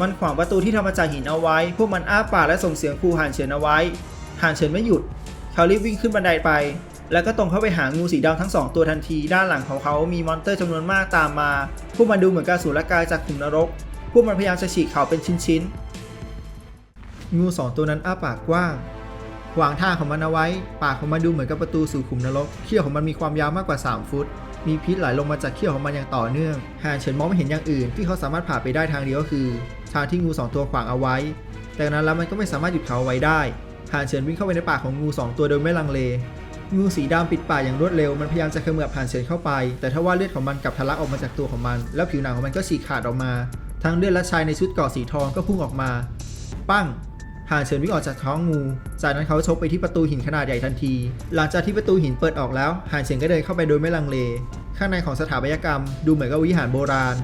มันขวางประตูที่ทำมาจากหินเอาไว้ พวกมันอ้าปากและส่งเสียงคูห่านเฉินเอาไว้ ห่านเฉินไม่หยุด เขารีบวิ่งขึ้นบันไดไป แล้วก็ตรงเข้าไปหางูสีดำทั้งสองตัวทันที ด้านหลังของเขามีมอนเตอร์จำนวนมากตามมา พวกมันดูเหมือนการสูรกายจากขุมนรก พวกมันพยายามจะฉีกเขาเป็นชิ้นๆ งูสองตัวนั้นอ้าปากกว้างขวางทางของมันเอาไว้ ปากของมันดูเหมือนกับประตูสู่ขุมนรก เขี้ยวของมันมีความยาวมากกว่า 3 ฟุต มีพิษไหลลงมาจากเขี้ยวของมันอย่างต่อเนื่อง หานเฉินมองไม่เห็นอย่างอื่น ที่เขาสามารถผ่านไปได้ทางเดียวก็คือ ทางที่งูสองตัวขวางเอาไว้ แต่นั้นแล้วมันก็ไม่สามารถหยุดเขาไว้ได้ หานเฉินวิ่งเข้าไปในปากของงูสองตัวโดยไม่ลังเล งูสีดำปิดปากอย่างรวดเร็ว มันพยายามจะเขมือบหานเฉินเข้าไป แต่ถ้าว่าเลือดของมันกลับทะลักออกมาจากตัวของมัน แล้วผิวหนังของมันก็ฉีกขาดออกมา ทั้งเลือดและชายในชุดเกราะสีทองก็พุ่งออกมา ปั้ง หานเฉินวิ่งออกจากท้องงู จากนั้นเขาชกไปที่ประตูหินขนาดใหญ่ทันที หลังจากที่ประตูหินเปิดออกแล้วหานเฉินก็เดินเข้าไปโดยไม่ลังเล ข้างในของสถาปัตยกรรมดูเหมือนกับวิหารโบราณ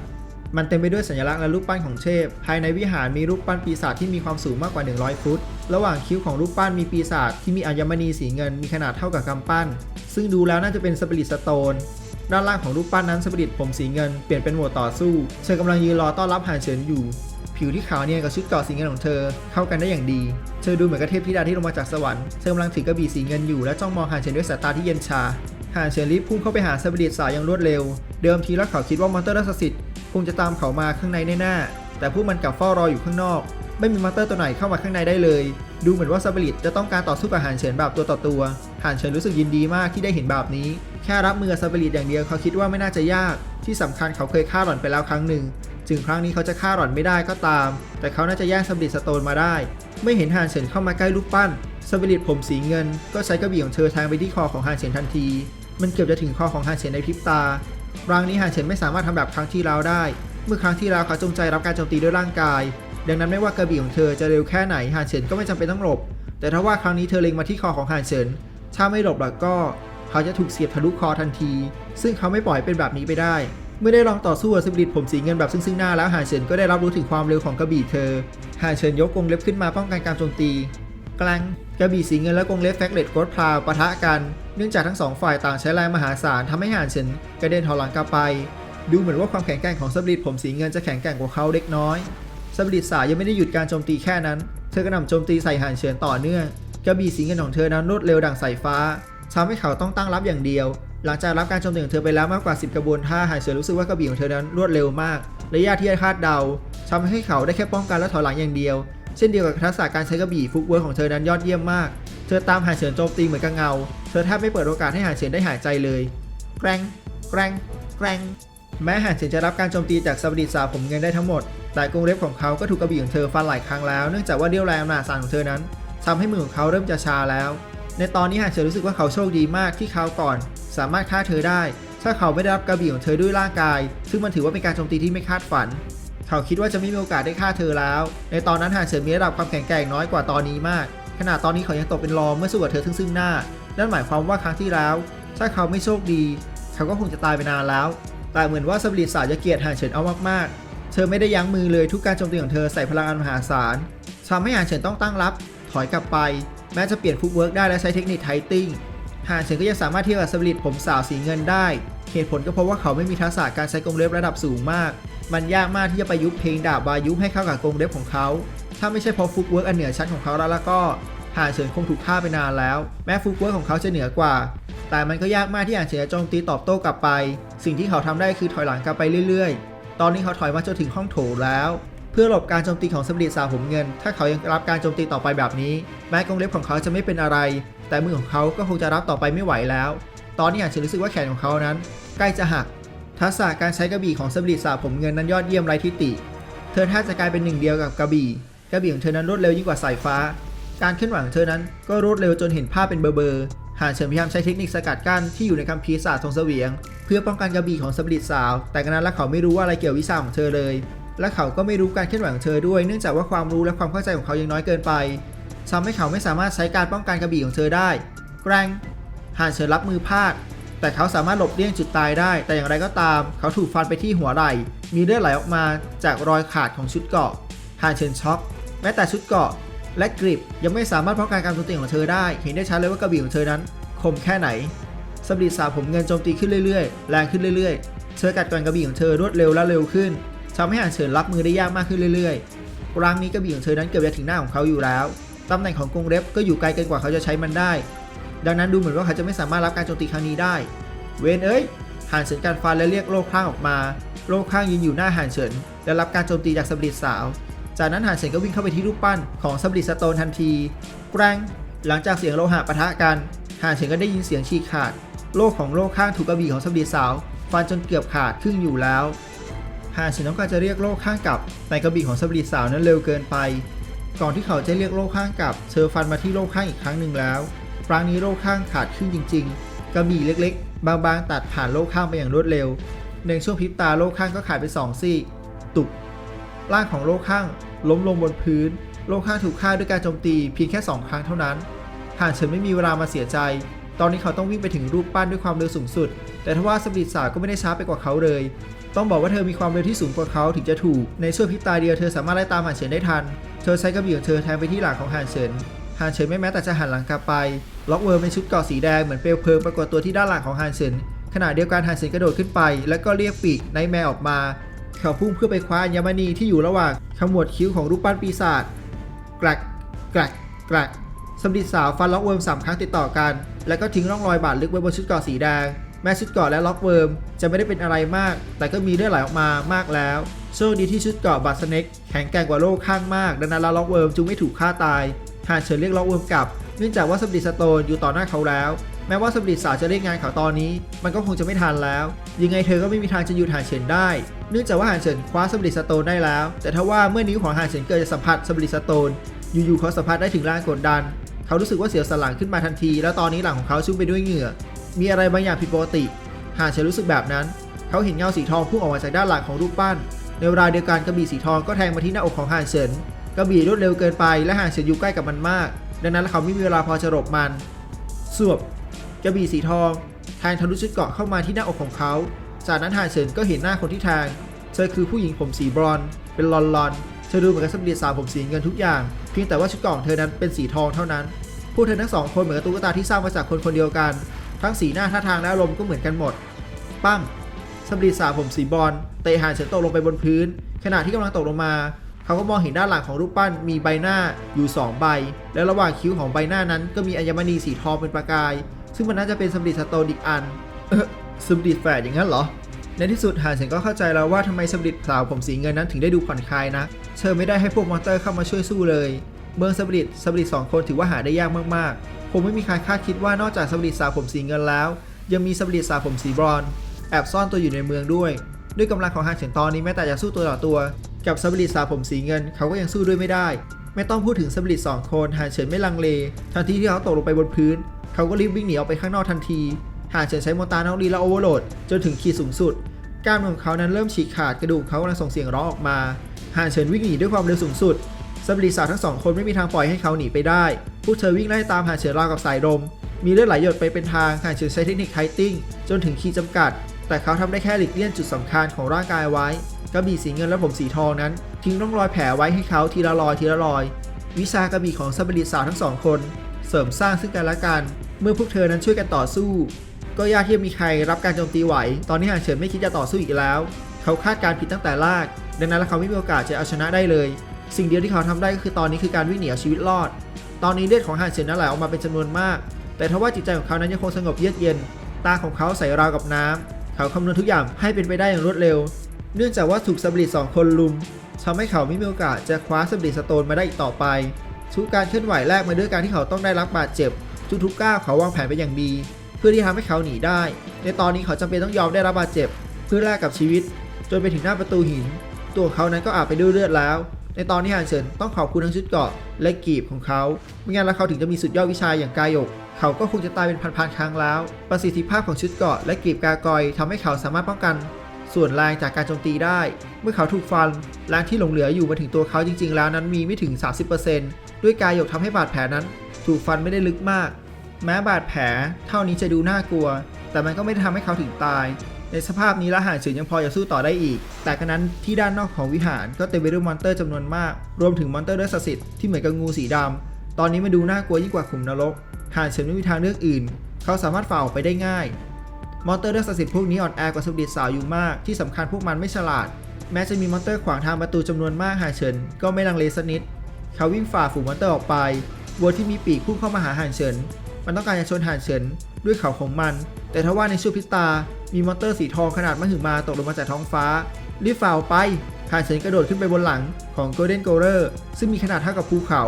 มันเต็มไปด้วยสัญลักษณ์และรูปปั้นของเทพ ภายในวิหารมีรูปปั้นปีศาจที่มีความสูงมากกว่า 100 ฟุต ระหว่างคิ้วของรูปปั้นมีปีศาจที่มีอัญมณีสีเงินมีขนาดเท่ากับกำปั้น ซึ่งดูแล้วน่าจะเป็นสปิริตสโตนด้านล่างของรูปปั้นนั้นสปิริตผมสีเงินเปลี่ยนเป็นโหมดต่อสู้เธอกำลังยืนรอต้อนรับหานเฉินอยู่ ผิวที่ขาวเนียนกับชุดเกาะสีเงินของเธอเข้ากันได้อย่างดี เธอดูเหมือนกับเทพธิดาที่ลงมาจากสวรรค์ เธอกำลังถือกระบี่สีเงินอยู่และจ้องมองหานเฉินด้วยสายตาที่เย็นชาหานเฉินรีบพุ่งเข้าไปหาสปิริตสาวอย่างรวดเร็ว เดิมทีแล้วเขาคิดว่ามอนเตอร์ราชสิทธิ์คงจะตามเขามาข้างในแน่ๆแต่พวกมันกลับเฝ้ารออยู่ข้างนอก ไม่มีมอนเตอร์ตัวไหนเข้ามาข้างในได้เลย ดูเหมือนว่าสปิริตจะต้องการต่อสู้กับหานเฉินแบบตัวต่อตัวหานเฉินรู้สึกยินดีมากที่ได้เห็นแบบนี้ แค่รับมือกับลิตอย่างเดียวเขาคิดว่าไม่น่าจะยาก ที่สำคัญเขาเคยฆ่าหล่อนไปแล้วครั้งหนึ่งถึงครั้งนี้เขาจะฆ่าหล่อนไม่ได้ก็ตาม แต่เขาน่าจะแย่งสปิริตสโตนมาได้ ไม่เห็นฮานเฉินเข้ามาใกล้รูปปั้นสปิริตผมสีเงิน ก็ใช้กระบี่ของเธอแทงไปที่คอของฮานเฉินทันที มันเกือบจะถึงคอของฮานเฉินในพริบตาครั้งนี้ฮานเฉินไม่สามารถทำแบบครั้งที่แล้วได้ เมื่อครั้งที่แล้วเขาจงใจรับการโจมตีด้วยร่างกาย ดังนั้นไม่ว่ากระบี่ของเธอจะเร็วแค่ไหนฮานเฉินก็ไม่จำเป็นต้องหลบ แต่ถ้าว่าครั้งนี้เธอเล็งมาที่คอของฮานเฉิน ถ้าไม่หลบแล้วก็เขาจะถูกเสียบทะลุคอทันที ซึ่งเขาไม่ปล่อยเป็นแบบนี้ไปได้ เมื่อได้ลองต่อสู้กับสปิริตผมสีเงินแบบซึ่งซึ่งหน้าแล้วหานเฉินก็ได้รับรู้ถึงความเร็วของกระบี่เธอหานเฉินยกกงเล็บขึ้นมาป้องกันการโจมตี กลังกระบี่สีเงินและกงเล็บแฟกเลตโกดพลาวปะทะกัน เนื่องจากทั้งสองฝ่ายต่างใช้แรงมหาศาลทำให้หานเฉินกระเด็นถอยหลังกลับไป ดูเหมือนว่าความแข็งแกร่งของสปิริตผมสีเงินจะแข็งแกร่งกว่าเขาเล็กน้อยสปิริตสายยังไม่ได้หยุดการโจมตีแค่นั้น เธอกระหน่ำโจมตีใส่หานเฉินต่อเนื่อง กระบี่สีเงินของเธอนั้นรวดเร็วดังสายฟ้าทำให้เขาต้องตั้งรับอย่างเดียว หลังจากรับการโจมตีของเธอไปแล้วมากกว่า 10 กระบวนท่าหานเฉินรู้สึกว่ากระบี่ของเธอนั้นรวดเร็วมากระยะที่คาดเดาทำให้เขาได้แค่ป้องกันและถอยหลังอย่างเดียว เช่นเดียวกับทักษะการใช้กระบี่ฟุกเวิร์กของเธอนั้นยอดเยี่ยมมาก เธอตามหานเฉินโจมตีเหมือนกับเงา เธอแทบไม่เปิดโอกาสให้หานเฉินได้หายใจเลย แกรงแกรงแกรงแม้หานเฉินจะรับการโจมตีจากสปิริสาวผมเงินได้ทั้งหมด แต่กรงเล็บของเขาก็ถูกกระบี่ของเธอฟันหลายครั้งแล้วเนื่องจากว่าเรี่ยวแรงอำนาจสานของเธอนั้นทำให้มือของเขาเริ่มจะชาแล้ว ในตอนนี้หานเฉินรู้สึกว่าเขาโชคดีมากที่เขาก่อน สามารถฆ่าเธอได้ ถ้าเขาไม่ได้รับกระบี่ของเธอด้วยร่างกาย ซึ่งมันถือว่าเป็นการโจมตีที่ไม่คาดฝัน เขาคิดว่าจะไม่มีโอกาสได้ฆ่าเธอแล้ว ในตอนนั้นหานเฉินมีระดับความแข็งแกร่งน้อยกว่าตอนนี้มาก ขณะตอนนี้เขายังตกเป็นรองเมื่อสู้กับเธอซึ่งซึ่งหน้า นั่นหมายความว่าครั้งที่แล้ว ถ้าเขาไม่โชคดี เขาก็คงจะตายไปนานแล้ว แต่เหมือนว่าสปิริตสาวจะเกลียดหานเฉินเอามากๆ เธอไม่ได้ยั้งมือเลยทุกการโจมตีของเธอใส่พลังอันมหาศาลทำให้หานเฉินต้องตั้งรับ ถอยกลับไป แม้จะเปลี่ยนฟุตเวิร์กได้และใช้เทคนิคไทติ้งหานเฉินก็ยังสามารถเทียบกับสปิริตผมสาวสีเงินได้ เหตุผลก็เพราะว่าเขาไม่มีทักษะการใช้กรงเล็บระดับสูงมาก มันยากมากที่จะประยุกต์เพลงดาบวายุให้เข้ากับกรงเล็บของเขา ถ้าไม่ใช่เพราะฟุตเวิร์กอันเหนือชั้นของเขาแล้วแล้วก็หานเฉินคงถูกฆ่าไปนานแล้ว แม้ฟุตเวิร์กของเขาจะเหนือกว่า แต่มันก็ยากมากที่หานเฉินจะโจมตีตอบโต้กลับไป สิ่งที่เขาทำได้คือถอยหลังกลับไปเรื่อย ๆ ตอนนี้เขาถอยมาจนถึงห้องโถงแล้ว เพื่อหลบการโจมตีของสมริตสาวผมเงิน ถ้าเขายังรับการโจมตีต่อไปแบบนี้ แม้กรงเล็บของเขาจะไม่เป็นอะไร แต่มือของเขาก็คงจะรับต่อไปไม่ไหวแล้ว ตอนนี้หานเฉินรู้สึกว่าแขนของเขานั้น ใกล้จะหัก ทักษะการใช้กระบี่ของสมริตสาวผมเงินนั้นยอดเยี่ยมไรทิติ เธอแทบจะกลายเป็นหนึ่งเดียวกับกระบี่ กระบี่ของเธอนั้นรวดเร็วยิ่งกว่าสายฟ้า การเคลื่อนไหวของเธอนั้นก็รวดเร็วจนเห็นภาพเป็นเบอร์เบอร์หานเฉินพยายามใช้เทคนิคสกัดกั้นที่อยู่ในคัมภีร์ศาสตร์ทรงเสวียง เพื่อป้องกันกระบี่ของสมริตสาว แต่กระนั้นและเขาไม่รู้ว่าอะไรเกี่ยววิชาของเธอเลย และเขาก็ไม่รู้การเคลื่อนไหวของเธอด้วย เนื่องจากว่าความรู้และความเข้าใจของเขายังน้อยเกินไปทำให้เขาไม่สามารถใช้การป้องกันกระบี่ของเธอได้ แกรงหานเฉินรับมือพลาด แต่เขาสามารถหลบเลี่ยงจุดตายได้ แต่อย่างไรก็ตาม เขาถูกฟันไปที่หัวไหล่ มีเลือดไหลออกมาจากรอยขาดของชุดเกาะหานเฉินช็อก แม้แต่ชุดเกาะ และกริปยังไม่สามารถป้องกันการโจมตีของเธอได้ เห็นได้ชัดเลยว่ากระบี่ของเธอนั้น คมแค่ไหนสมริดสาวผมเงินโจมตีขึ้นเรื่อยๆ แรงขึ้นเรื่อยๆ เธอกัดกร่อนกระบี่ของเธอรวดเร็วและเร็วขึ้น ทำให้หานเฉินรับมือได้ยากมากขึ้นเรื่อยๆ ครั้งนี้กระบี่ของเธอนั้นเกือบจะถึงหน้าของเขาอยู่แล้วตำแหน่งของกรงเล็บก็อยู่ไกลเกินกว่าเขาจะใช้มันได้ ดังนั้นดูเหมือนว่าเขาจะไม่สามารถรับการโจมตีครั้งนี้ได้ เวนเอ้ยหานเฉินการฟันและเรียกโลกข้างออกมา โลกข้างยืนอยู่หน้าหานเฉินและรับการโจมตีจากสบริดสาว จากนั้นหานเฉินก็วิ่งเข้าไปที่รูปปั้นของสบริดสโตนทันทีแกรงหลังจากเสียงโลหะปะทะกันหานเฉินก็ได้ยินเสียงฉีกขาด โลกของโลกข้างถูกกระบี่ของสบริดสาว ฟันจนเกือบขาดครึ่งอยู่แล้ว หานเฉินต้องการจะเรียกโลกข้างกลับ แต่กระบี่ของสบริสาวนั้นเร็วเกินไป ก่อนที่เขาจะเรียกโลกข้างกลับ เธอฟันมาที่โลกข้างอีกครั้งหนึ่งแล้วครั้งนี้โลกข้างขาดครึ่งจริง ๆ กระบี่เล็กๆ บางๆ ตัดผ่านโลกข้างไปอย่างรวดเร็ว ในช่วงพริบตาโลกข้างก็ขาดไปสองซี่ ตุกร่างของโลกข้างล้มลงบนพื้น โลกข้างถูกฆ่าด้วยการโจมตีเพียงแค่สองครั้งเท่านั้น หานเฉินไม่มีเวลามาเสียใจ ตอนนี้เขาต้องวิ่งไปถึงรูปปั้นด้วยความเร็วสูงสุด แต่ทว่าสปิริตสาวก็ไม่ได้ช้าไปกว่าเขาเลย ต้องบอกว่าเธอมีความเร็วที่สูงกว่าเขาถึงจะถูก ในช่วงพริบตาเดียวเธอสามารถไล่ตามหานเฉินได้ทัน เธอใช้กระบี่ของเธอแทงไปที่หลังของหานเฉินฮานเฉินไม่แม้แต่จะหันหลังกลับไป ล็อกเวิร์มในชุดเกาะสีแดงเหมือนเปลวเพลิงปรากฏตัวที่ด้านหลังของฮานเฉินขณะเดียวกันฮานเฉินกระโดดขึ้นไป แล้วก็เรียกปีกไนแมร์ออกมา เขาพุ่งเพื่อไปคว้าอัญมณีที่อยู่ระหว่างขมวดคิ้วของรูปปั้นปีศาจกลักกลักกลักสมดิดสาวฟันล็อกเวิร์มสามครั้งติดต่อกัน แล้วก็ทิ้งร่องรอยบาดลึกไว้บนชุดเกาะสีแดง แม้ชุดเกราะและล็อกเวิร์มจะไม่ได้เป็นอะไรมาก แต่ก็มีเลือดไหลออกมามากแล้วโชคดีที่ชุดเกราะบาดสเน็กแข็งแกร่งกว่าโลกข้างมากดังนั้นแล้วล็อกเวิร์มจึงไม่ถูกฆ่าตายหานเฉินเรียกล็อกเวิร์มกลับ เนื่องจากว่าสมดิสโตนอยู่ต่อหน้าเขาแล้ว แม้ว่าสมดิสาวจะเรียกงานเขาตอนนี้ มันก็คงจะไม่ทันแล้ว ยังไงเธอก็ไม่มีทางจะหยุดหานเฉินได้ เนื่องจากว่าหานเฉินคว้าสมดิสโตนได้แล้ว แต่ถ้าว่าเมื่อนิ้วของหานเฉินเกิดจะสัมผัสสมดิสโตนอยู่ๆเขาสัมผัสได้ถึงแรงกดดัน เขารู้สึกว่าเสียวสันหลังขึ้นมาทันที แล้วตอนนี้หลังของเขาชุ่มไปด้วยเหงื่อ มีอะไรบางอย่างผิดปกติ หานเฉินรู้สึกแบบนั้น เขาเห็นเงาสีทองพุ่งออกมาจากด้านหลังของรูปปั้น ในเวลาเดียวกันกระบี่สีทองก็แทงมาที่หน้าอกของหานเฉินกระบี่รวดเร็วเกินไปและหานเฉินอยู่ใกล้กับมันมาก ดังนั้นเขาไม่มีเวลาพอจะหลบมันสวบกระบี่สีทองแทงทะลุชุดเกาะเข้ามาที่หน้าอกของเขา จากนั้นหานเฉินก็เห็นหน้าคนที่แทงเธอคือผู้หญิงผมสีบรอนซ์เป็นลอนลอนเธอดูเหมือนกับสมเด็จสาวผมสีเงินทุกอย่าง เพียงแต่ว่าชุดเกราะของเธอนั้นเป็นสีทองเท่านั้นพวกเธอทั้งสองคนเหมือนกับตุ๊กตาที่สร้างมาจากคนคนเดียวกัน ทั้งสีหน้าท่าทางและอารมณ์ก็เหมือนกันหมด ปั้งสมเด็จสาวผมสีบอนซ์เตะหานเฉินตกลงไปบนพื้น ขณะที่กำลังตกลงมา เขาก็มองเห็นด้านหลังของรูปปั้นมีใบหน้าอยู่สองใบ และระหว่างคิ้วของใบหน้านั้น ก็มีอัญมณีสีทองเป็นประกาย ซึ่งมันน่าจะเป็นสมเด็จสโตนอีกอันสมเด็จแฝดอย่างนั้นเหรอในที่สุดหานเฉินก็เข้าใจแล้วว่าทำไมสมเด็จสาวผมสีเงินนั้นถึงได้ดูผ่อนคลายนะเธอไม่ได้ให้พวกมอนเตอร์เข้ามาช่วยสู้เลย เมืองสมเด็จสมเด็จสองคนถือว่าหาได้ยากมากๆ คงไม่มีใครคาดคิดว่านอกจากสมเด็จสาวผมสีเงินแล้ว ยังมีสมเด็จสาวผมสีบรอนแอบซ่อนตัวอยู่ในเมืองด้วย ด้วยกำลังของหานเฉินตอนนี้แม้แต่จะสู้ตัวต่อตัว กับสมเด็จสาวผมสีเงินเขาก็ยังสู้ด้วยไม่ได้ ไม่ต้องพูดถึงสมเด็จสองคนหานเฉินไม่ลังเล ทันทีที่เขาตกลงไปบนพื้น เขาก็รีบวิ่งหนีออกไปข้างนอกทันทีหากเฉินใช้มนตราน้องดีและโอเวอร์โหลดจนถึงขีดสูงสุดกล้ามของเขานั้นเริ่มฉีกขาดกระดูกเขากำลังส่งเสียงร้องออกมาหานเฉินวิ่งหนีด้วยความเร็วสูงสุด สมบริสาวทั้งสองคนไม่มีทางปล่อยให้เขาหนีไปได้ พวกเธอวิ่งไล่ตามหาเฉินราวกับสายลม มีเลือดไหลหยดไปเป็นทางหาเฉินใช้เทคนิคไคติ้งจนถึงขีดจำกัด แต่เขาทำได้แค่หลีกเลี่ยงจุดสำคัญของร่างกายไว้ กระบี่สีเงินและผมสีทองนั้น ทิ้งร่องรอยแผลไว้ให้เขาทีละรอยทีละรอย วิชากระบี่ของสมบริสาวทั้งสองคน เสริมสร้างซึ่งกันและกัน เมื่อพวกเธอนั้นช่วยกันต่อสู้ ก็ยากที่จะมีใครรับการโจมตีไหว ตอนนี้หางเฉินไม่คิดจะต่อสู้อีกแล้ว เขาคาดการผิดตั้งแต่แรกดังนั้นแล้วเขาไม่มีโอกาสจะเอาชนะได้เลย สิ่งเดียวที่เขาทำได้ก็คือตอนนี้คือการวิ่งหนีเอาชีวิตรอด ตอนนี้เลือดของหางเฉินนั้นไหลออกมาเป็นจำนวนมาก แต่ทว่าจิตใจของเขานั้นยังคงสงบเยือกเย็น ตาของเขาใสราวกับน้ำเขาคำนวณทุกอย่างให้เป็นไปได้อย่างรวดเร็ว เนื่องจากว่าถูกสบริตสองคนลุมทำให้เขาไม่มีโอกาสจะคว้าสบริตสโตนมาได้อีกต่อไป ทุกการเคลื่อนไหวแรกมาด้วยการที่เขาต้องได้รับบาดเจ็บ ทุกๆก้าวเขาวางแผนไปอย่างดี เพื่อที่ทำให้เขาหนีได้ ในตอนนี้เขาจำเป็นต้องยอมได้รับบาดเจ็บ เพื่อแลกกับชีวิต จนไปถึงหน้าประตูหิน ตัวเขานั้นก็อาจไปด้วยเลือดแล้ว ในตอนนี้ฮันเฉินต้องขอบคุณทั้งชุดเกราะและกีบของเขาไม่งั้นแล้วเขาถึงจะมีสุดยอดวิชาอย่างกายก เขาก็คงจะตายเป็นพันๆครั้งแล้ว ประสิทธิภาพของชุดเกราะและกีบกากอยทำให้เขาสามารถป้องกัน ส่วนแรงจากการโจมตีได้ เมื่อเขาถูกฟันแรงที่หลงเหลืออยู่มาถึงตัวเขาจริง ๆ แล้วนั้นมีไม่ถึง 30%ด้วยกายกทำให้บาดแผลนั้น ถูกฟันไม่ได้ลึกมาก แม้บาดแผลเท่านี้จะดูน่ากลัว แต่มันก็ไม่ได้ทำให้เขาถึงตาย ในสภาพนี้ละหานเฉินยังพอจะสู้ต่อได้อีก แต่กระนั้นที่ด้านนอกของวิหารก็เต็มไปด้วยมอนเตอร์จำนวนมาก รวมถึงมอนเตอร์เลือดศักดิ์สิทธิ์ที่เหมือนกับงูสีดำ ตอนนี้มันดูน่ากลัวยิ่งกว่าขุมนรก หานเฉินไม่มีทางเลือกอื่น เขาสามารถฝ่าออกไปได้ง่าย มอนเตอร์เลือดศักดิ์สิทธิ์พวกนี้อ่อนแอกว่าสมเด็จสาวอยู่มาก ที่สำคัญพวกมันไม่ฉลาด แม้จะมีมอนเตอร์ขวางทางประตูจำนวนมากหานเฉินก็ไม่ลังเลสักนิด เขาวิ่งฝ่าฝูงมอนเตอร์ออกไปวัวที่มีปีกพุ่งเข้ามาหาหานเฉิน มันต้องการจะชนห่านเฉินด้วยเขาของมัน แต่ทว่าในชั่วพริบตา มีมอนเตอร์สีทองขนาดมหึมาตกลงมาจากท้องฟ้า รีบฝ่าไปห่านเฉินกระโดดขึ้นไปบนหลังของโกลเด้นโกลเลอร์ซึ่งมีขนาดเท่ากับภูเขา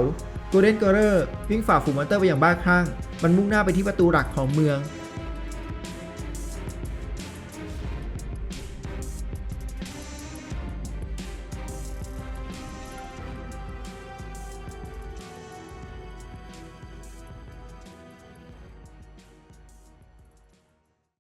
โกลเด้นโกลเลอร์วิ่งฝ่าฝูงมอนเตอร์ไปอย่างบ้าคลั่ง มันมุ่งหน้าไปที่ประตูหลักของเมือง